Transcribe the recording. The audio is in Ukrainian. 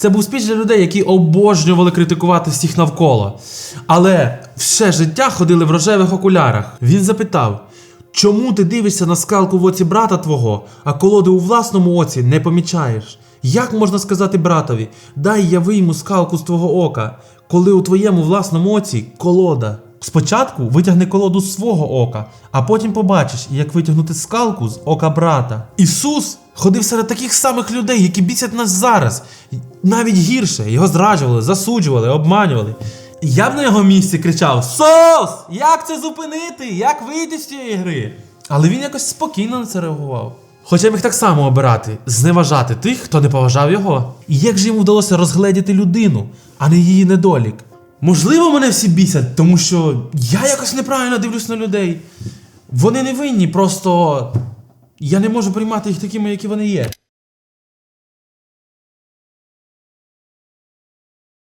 Це був спіч для людей, які обожнювали критикувати всіх навколо. Але все життя ходили в рожевих окулярах. Він запитав: чому ти дивишся на скалку в оці брата твого, а колоди у власному оці не помічаєш? Як можна сказати братові, дай яви йому скалку з твого ока, коли у твоєму власному оці колода? Спочатку витягни колоду з свого ока, а потім побачиш, як витягнути скалку з ока брата. Ісус ходив серед таких самих людей, які бісять нас зараз. Навіть гірше, його зраджували, засуджували, обманювали. Я б на його місці кричав: Сос! Як це зупинити? Як вийти з цієї гри? Але він якось спокійно на це реагував. Хоча міг так само обирати, зневажати тих, хто не поважав його. І як же йому вдалося розгледіти людину, а не її недолік? Можливо, мене всі бісять, тому що я якось неправильно дивлюсь на людей. Вони не винні, просто я не можу приймати їх такими, які вони є.